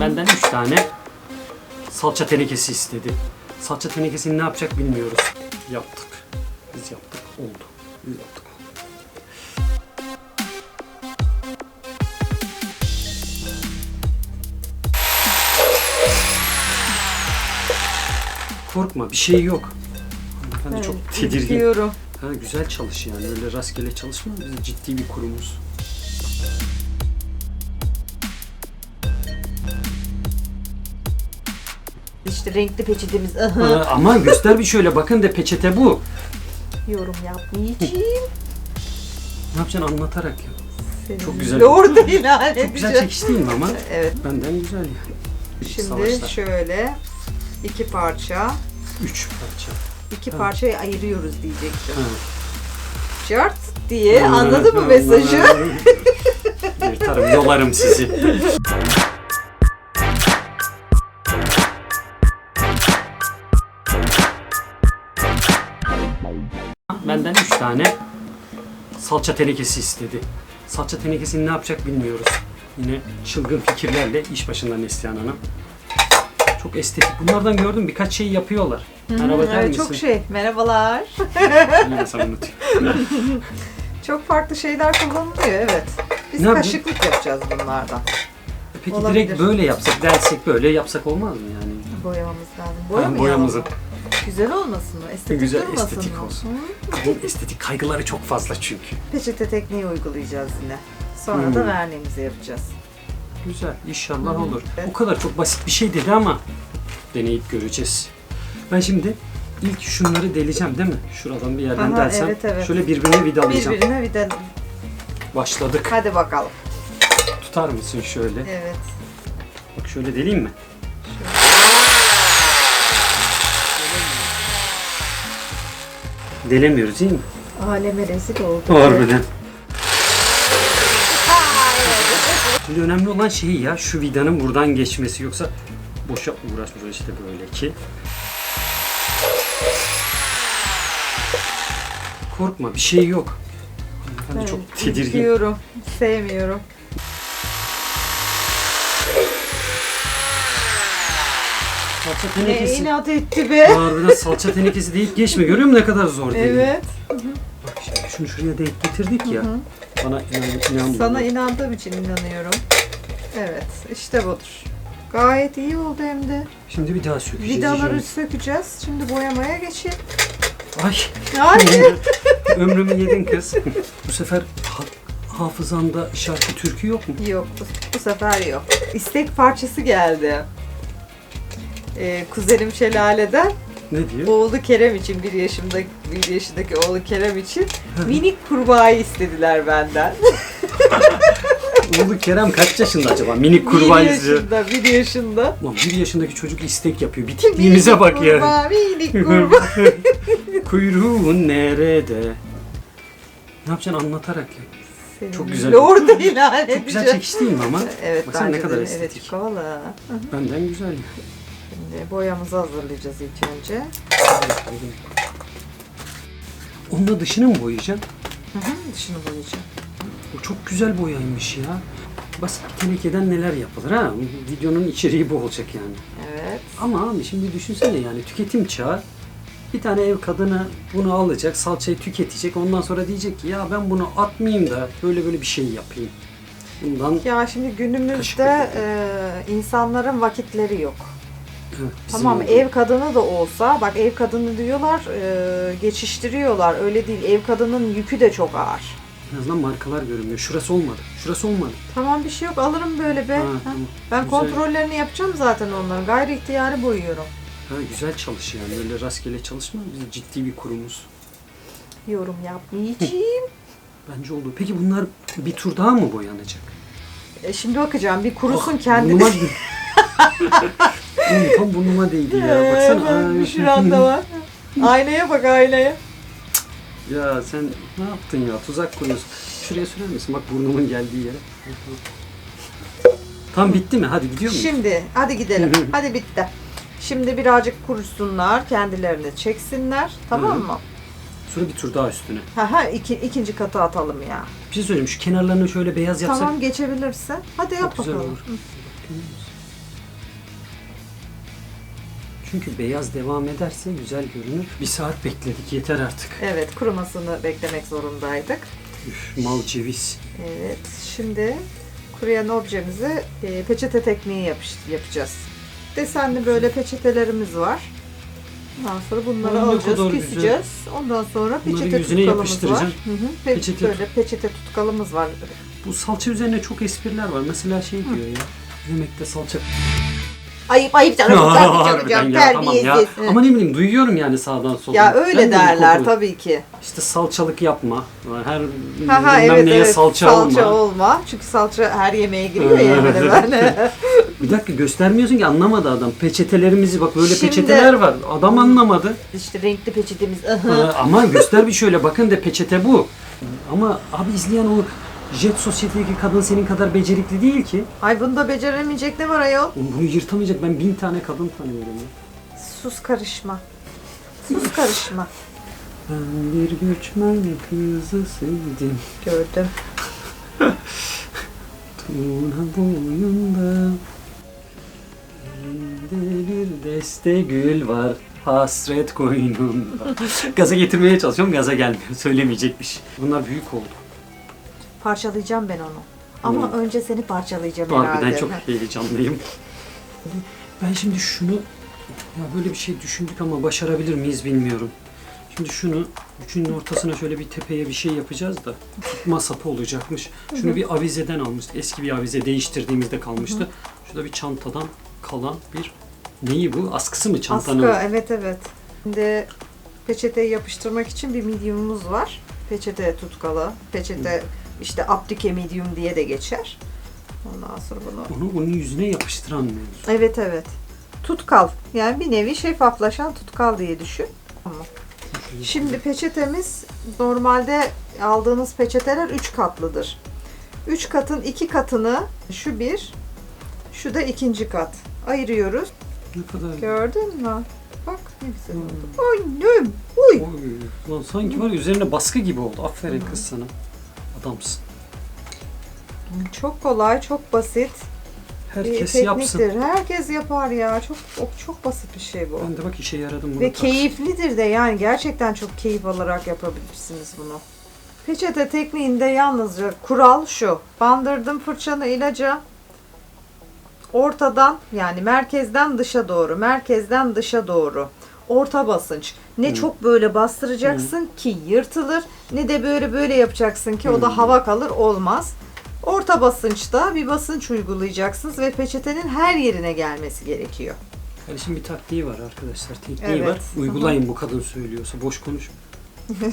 Benden 3 tane salça tenekesi istedi. Salça tenekesini ne yapacak bilmiyoruz. Yaptık. Biz yaptık. Oldu. Biz yaptık. Korkma bir şey yok. Ben de çok tedirgin. Diyorum. Ha, güzel çalış yani öyle rastgele çalışma. Biz ciddi bir kurumuz. İşte renkli peçetemiz. Ha, ama göster bir şöyle bakın de peçete bu. Yorum yapmayacağım. Ne yapacaksın anlatarak ya. Çok güzel. Orada ilan Çok güzel edeceğim. çekiş değil mi ama? Evet. Benden güzel yani. Şimdi Savaşta. şöyle iki parça, Üç parça. iki Ha. parçaya ayırıyoruz diyecektim. Ha. Cart diye anladın mı mesajı? Yırtarım, yolarım sizi. Tane salça tenekesi istedi. Salça tenekesini ne yapacak bilmiyoruz. Yine çılgın fikirlerle iş başında Neslihan Hanım. Çok estetik. Bunlardan gördüm birkaç şey yapıyorlar. Merhaba der misin? çok şey. Merhabalar. Yine sana unutuyorum. Çok farklı şeyler kullanılıyor evet. Biz Ne yapayım? kaşıklık yapacağız bunlardan. Peki Olabilir. direkt böyle yapsak, dersek böyle yapsak olmaz mı yani? Boyamamız lazım. Ha, Boyamayalım boyamızı. mı? Güzel olmasın mı? Estetik Güzel, durmasın estetik mı? olsun. Kadın estetik kaygıları çok fazla çünkü. Peçete tekniği uygulayacağız yine. Sonra Hmm. da verniğimizi yapacağız. Güzel, inşallah olur. Evet. Bu kadar çok basit bir şey dedi ama deneyip göreceğiz. Ben şimdi ilk şunları deleceğim değil mi? Şuradan bir yerden Aha, delsem. evet, evet. Şöyle birbirine vidalayacağım. Birbirine bir de Başladık. hadi bakalım. Tutar mısın şöyle? Evet. Bak şöyle deleyim mi? Delemiyoruz değil mi? Aleme rezil oldu. Harbiden. Şimdi önemli olan şey ya şu vidanın buradan geçmesi yoksa boşa uğraşmıyoruz işte böyle ki. Korkma bir şey yok. Ben Evet, çok tedirgin. Diyorum. Sevmiyorum. Salça Ne tenekesi. inat etti be. Harbiden salça tenekesi deyip geçme görüyor musun ne kadar zor değil. Evet. Bak şimdi şunu şuraya denk getirdik ya. Bana inan, inan Sana inandığım için inanıyorum. Evet. işte budur. Gayet iyi oldu hem de. Şimdi bir daha sökeceğiz. Vidaları iyice. sökeceğiz. Şimdi boyamaya geçelim. Ay. Hadi. Ömrümü yedin kız. Bu sefer ha- hafızanda şarkı türkü yok mu? Yok bu, bu sefer yok. İstek parçası geldi. Ee, kuzenim Şelale'den Ne diyor? oğlu Kerem için bir yaşımda bir yaşındaki oğlu Kerem için minik kurbağayı istediler benden. Oğlu Kerem kaç yaşında acaba? Minik bir kurbağa izliyor. yaşında, bir yaşında. Lan bir yaşındaki çocuk istek yapıyor. Bitikliğimize bak ya. kurbağa, minik kurbağa. Kuyruğun nerede? Ne yapacaksın anlatarak ya. Çok güzel. Orada ilan Çok güzel edeceğim. çekiş değil mi ama? Evet Baksana ne kadar de. estetik. Evet havalı. Benden güzel. Şimdi boyamızı hazırlayacağız ilk önce. Onun da dışını mı boyayacaksın? Hı hı, dışını boyayacağım. O çok güzel boyaymış ya. Basit bir tenekeden neler yapılır ha? Videonun içeriği bu olacak yani. Evet. Ama abi şimdi düşünsene yani tüketim çağı. Bir tane ev kadını bunu alacak, salçayı tüketecek. Ondan sonra diyecek ki ya ben bunu atmayayım da böyle böyle bir şey yapayım. Bundan Ya şimdi günümüzde e, insanların vakitleri yok. Bizim Tamam oldu. ev kadını da olsa bak ev kadını diyorlar e, geçiştiriyorlar öyle değil ev kadının yükü de çok ağır. En azından markalar görünmüyor. Şurası olmadı. Şurası olmadı. Tamam bir şey yok alırım böyle be. Ha, Ha. tamam. Ben Güzel. kontrollerini yapacağım zaten onların gayri ihtiyari boyuyorum. Ha, güzel çalış yani. Öyle rastgele çalışma. Biz ciddi bir kurumuz. Yorum yapmayacağım. Bence oldu. Peki bunlar bir tur daha mı boyanacak? E, şimdi bakacağım bir kurusun Ah, kendi. Oğlum, tam burnuma değdi ya. Baksana. Ee, şuran da var. Aynaya bak aynaya. Ya sen ne yaptın ya? Tuzak kuruyorsun. Şuraya sürer misin? Bak burnumun geldiği yere. Tam bitti mi? Hadi gidiyor muyuz? Şimdi hadi gidelim. hadi bitti. Şimdi birazcık kurusunlar, kendilerini çeksinler. Tamam Hı. mı? Sonra bir tur daha üstüne. Ha ha iki, ikinci katı atalım ya. Bir şey söyleyeyim. Şu kenarlarını şöyle beyaz yapsak Tamam geçebilirsin. Hadi yap çok güzel bakalım. olur. Çünkü beyaz devam ederse güzel görünür. Bir saat bekledik yeter artık. Evet kurumasını beklemek zorundaydık. Üf, mal ceviz. Evet şimdi kuruyan objemizi e, peçete tekniği yapış, yapacağız. Desenli böyle peçetelerimiz var. Ondan sonra bunları ne alacağız, kadar güzel. keseceğiz. Ondan sonra Bunları peçete yüzüne tutkalımız var. Hı hı. Pe- Peçete- Böyle peçete tutkalımız var. Bu salça üzerine çok espriler var. Mesela şey diyor ya. Yemekte salça... Ayıp ayıp canım. Harbiden ya, tamam ya. Ama ne bileyim duyuyorum yani sağdan soldan. Ya öyle Ben de derler tabii ki. İşte salçalık yapma. Her Ha ha bilmem evet neye evet salça, olma. olma. Çünkü salça her yemeğe giriyor ya Evet. hemen hemen. Bir dakika göstermiyorsun ki anlamadı adam. Peçetelerimizi bak böyle Şimdi- peçeteler var. Adam anlamadı. işte renkli peçetemiz. Ama göster bir şöyle bakın de peçete bu. Ama abi izleyen o Jet Sosyete'deki kadın senin kadar becerikli değil ki. Ay bunu da beceremeyecek ne var ayol? Bunu yırtamayacak. Ben bin tane kadın tanıyorum ya. Sus karışma. Sus karışma. Ben bir göçmen kızı sevdim. Gördüm. Tuna boyunda Elinde bir deste gül var Hasret koynunda Gaza getirmeye çalışıyorum gaza gelmiyor Söylemeyecekmiş Bunlar büyük oldu Parçalayacağım ben onu. Ama önce seni parçalayacağım Harbiden herhalde. çok heyecanlıyım Ben şimdi şunu Ya böyle bir şey düşündük ama başarabilir miyiz bilmiyorum Şimdi şunu üçünün ortasına şöyle bir tepeye bir şey yapacağız da tutma sapı olacakmış. Şunu bir avizeden almıştık. Eski bir avize değiştirdiğimizde kalmıştı. Şurada bir çantadan kalan bir neyi bu? Askısı mı çantanın? Askı evet evet. Şimdi peçeteyi yapıştırmak için bir medium'umuz var. Peçete tutkalı. Peçete işte aptike medium diye de geçer. Ondan sonra bunu Onu onun yüzüne yapıştıran mevzu. Evet evet. Tutkal. Yani bir nevi şeffaflaşan tutkal diye düşün. Tamam. Şimdi peçetemiz normalde aldığınız peçeteler 3 katlıdır. 3 katın 2 katını şu bir, şu da ikinci kat. Ayırıyoruz. Ne kadar... Gördün mü? Bak ne güzel Hmm. oldu. Annem. Uy. Oy, lan sanki var üzerine baskı gibi oldu. Aferin kız sana. Adamsın. Çok kolay, çok basit. bir Herkes yapsın. tekniktir. Herkes yapar ya. Çok çok, çok basit bir şey bu. Ben de bak işe yaradım bunu. Ve tak. keyiflidir de yani gerçekten çok keyif alarak yapabilirsiniz bunu. Peçete tekniğinde yalnızca kural şu. Bandırdım fırçanı ilaca. Ortadan yani merkezden dışa doğru, merkezden dışa doğru. Orta basınç. Ne Hı. çok böyle bastıracaksın ki yırtılır ne de böyle böyle yapacaksın ki o Hı. da hava kalır olmaz. Orta basınçta bir basınç uygulayacaksınız ve peçetenin her yerine gelmesi gerekiyor. Kardeşim bir taktiği var arkadaşlar. Tekniği Evet. var. Uygulayın bu kadın söylüyorsa. Boş konuşma.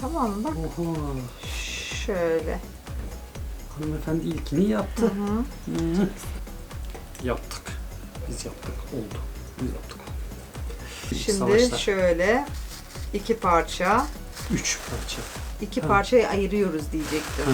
Tamam? Bak Oha. şöyle. Hanımefendi ilkini yaptı. Hı hı. Hı. Yaptık. Biz yaptık. Oldu. Biz yaptık. Şimdi Savaşlar. şöyle iki parça, Üç parça. iki Ha. parçayı ayırıyoruz diyecektim. Ha.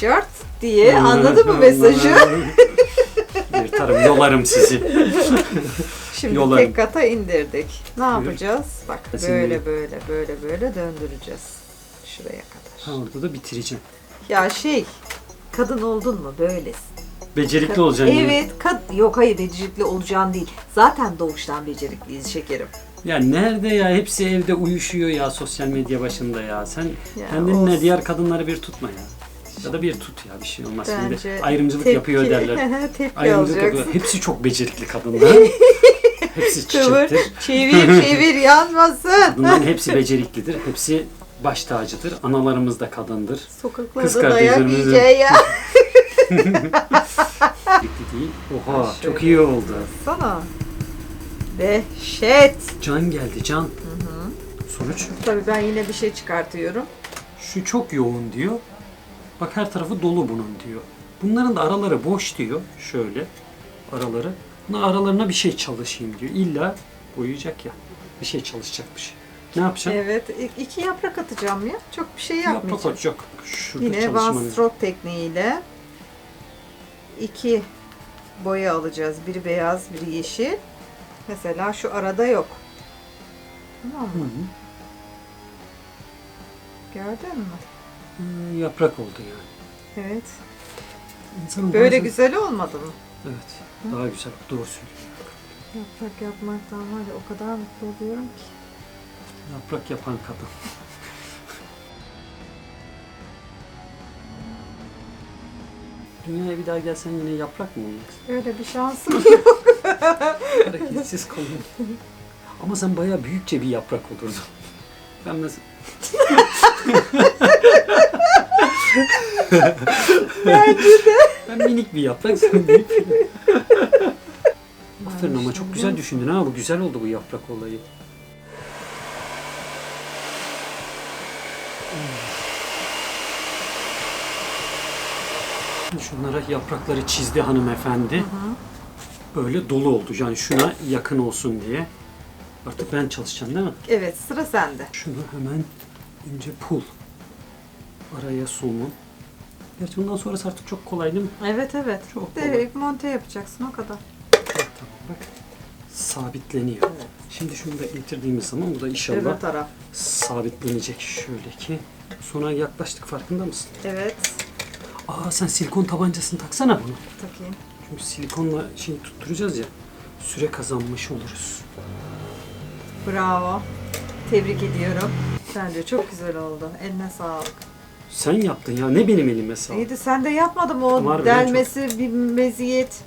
Şart diye anladın mı mesajı? Yırtarım, yolarım sizi. Şimdi Yolarım. tek kata indirdik. Ne Buyur. yapacağız? Bak böyle böyle böyle böyle döndüreceğiz. Şuraya kadar. Ha, orada da bitireceğim. Ya şey, kadın oldun mu böylesin. Becerikli olacaksın. Evet, kad yok hayır becerikli olacağın değil. Zaten doğuştan becerikliyiz şekerim. Ya nerede ya? Hepsi evde uyuşuyor ya sosyal medya başında ya. Sen Ya kendinle olsun. diğer kadınları bir tutma ya. Ya da bir tut ya bir şey olmaz. Şimdi ayrımcılık tepki- yapıyor derler. tepki Ayrımcılık alacaksın. yapıyor. Hepsi çok becerikli kadınlar. hepsi Kıvır, çiçektir. çevir çevir yanmasın. Bunların hepsi beceriklidir. Hepsi baş tacıdır. Analarımız da kadındır. Kız Sokaklarda dayak kardeşlerimizin- yiyeceği ya. Becerikli değil. Oha Şöyle. çok iyi oldu. Sana. Dehşet. Can geldi can. Sonuç Tabii ben yine bir şey çıkartıyorum. şu çok yoğun diyor. Bak her tarafı dolu bunun diyor. Bunların da araları boş diyor. Şöyle araları. Buna aralarına bir şey çalışayım diyor. İlla boyayacak ya. Bir şey çalışacakmış. Ne yapacaksın? Evet, i- iki yaprak atacağım ya. Çok bir şey Yaprak yapmayacağım. atacak. Şurada Yine One çalışmanız. Stroke tekniğiyle iki boya alacağız. Biri beyaz, biri yeşil. Mesela şu arada yok. Tamam Hı mı? hı. Gördün mü? Hı, Yaprak oldu yani. Evet. İnsanın Böyle bazen- güzel olmadı mı? Evet. Daha güzel. Doğru söylüyorsun. Yaprak yapmaktan var ya o kadar mutlu oluyorum ki. Yaprak yapan kadın. Dünyaya bir daha gelsen yine yaprak mı olmak Öyle bir şansım yok. Hareketsiz kalın. Ama sen bayağı büyükçe bir yaprak olurdun. Ben mesela... Bence de. Ben minik bir yaprak, sen büyük bir Aferin ama çok güzel düşündün ha. Bu güzel oldu bu yaprak olayı. Şunlara yaprakları çizdi hanımefendi. Hı hı. Böyle dolu oldu. Yani şuna yakın olsun diye. Artık ben çalışacağım değil mi? Evet sıra sende. Şunu hemen önce pul. Araya somun. Gerçi bundan sonrası artık çok kolay değil mi? Evet evet. Çok kolay. Direkt monte yapacaksın o kadar. Tamam bak. Sabitleniyor. Şimdi şunu da getirdiğimiz zaman bu da inşallah Öbür taraf. sabitlenecek şöyle ki. Sona yaklaştık farkında mısın? Evet. Aa sen silikon tabancasını taksana bunu. Takayım. Çünkü silikonla şey tutturacağız ya. Süre kazanmış oluruz. Bravo. Tebrik ediyorum. Bence çok güzel oldu. Eline sağlık. Sen yaptın ya ne benim elime sağ. İyi de sen de yapmadın mı o harbiden delmesi bir meziyet.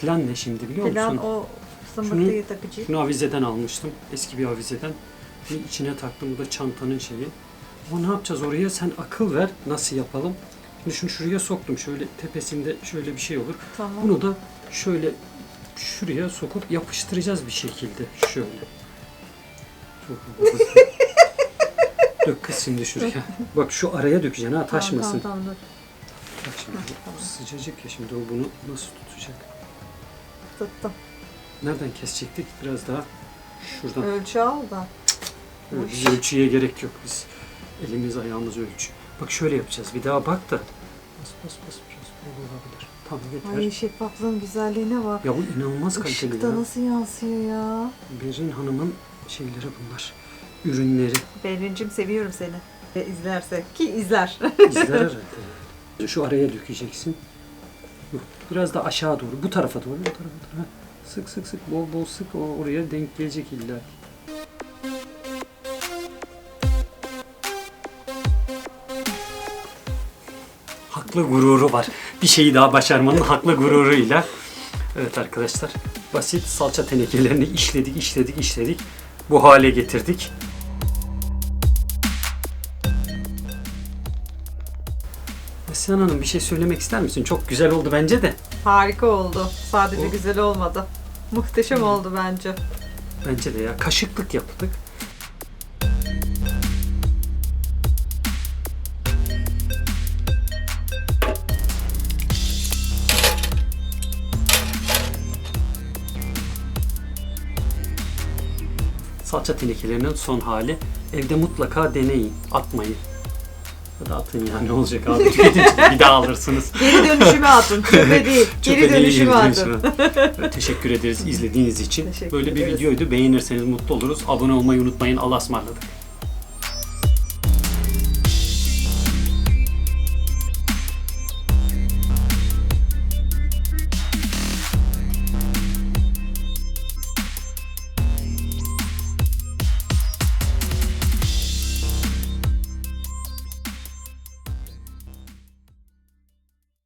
Plan ne şimdi biliyor Plan musun? o zımbırtıyı takıcı. Şunu avizeden almıştım. Eski bir avizeden. Bir içine taktım. Bu da çantanın şeyi. Ama ne yapacağız oraya? Sen akıl ver. Nasıl yapalım? Şimdi şunu şuraya soktum. Şöyle tepesinde şöyle bir şey olur. Tamam. Bunu da şöyle şuraya sokup yapıştıracağız bir şekilde. Şöyle. Dök kız şimdi şuraya. Bak şu araya dökeceksin ha taşmasın. Tamam, tamam. Bak şimdi bu sıcacık ya şimdi o bunu nasıl tutacak? Tuttum. Nereden kesecektik? Biraz daha şuradan. Ölçü al da. Ölçüye gerek yok. Biz elimiz ayağımız ölçü. Bak şöyle yapacağız. Bir daha bak da. Bas bas bas biraz böyle olabilir. Tamam yeter. Ay şeffaflığın güzelliğine bak. Ya bu inanılmaz kaliteli Işıkta ya. nasıl yansıyor ya. Berin Hanım'ın şeyleri bunlar. Ürünleri. Berincim seviyorum seni. E, izlerse ki izler. İzler herhalde. Şu araya dökeceksin. Yok, Biraz da aşağı doğru. Bu tarafa doğru. Bu tarafa doğru. Sık sık sık. Bol bol sık. O oraya denk gelecek illa. Haklı gururu var. Bir şeyi daha başarmanın haklı gururuyla. Evet arkadaşlar. Basit salça tenekelerini işledik, işledik, işledik. Bu hale getirdik. Neslihan Hanım bir şey söylemek ister misin? Çok güzel oldu bence de. Harika oldu. Sadece O- güzel olmadı. Muhteşem oldu bence. Bence de ya. Kaşıklık yaptık. Salça tenekelerinin son hali. Evde mutlaka deneyin. Atmayın. Ya da atın ya ne olacak abi. Tüketince bir daha alırsınız. Geri dönüşüme atın. Çöpe değil. Geri Çöpe dönüşüme atın. Evet, Teşekkür ederiz izlediğiniz için. Teşekkür Böyle bir ederiz. videoydu. Beğenirseniz mutlu oluruz. Abone olmayı unutmayın. Allah'a ısmarladık.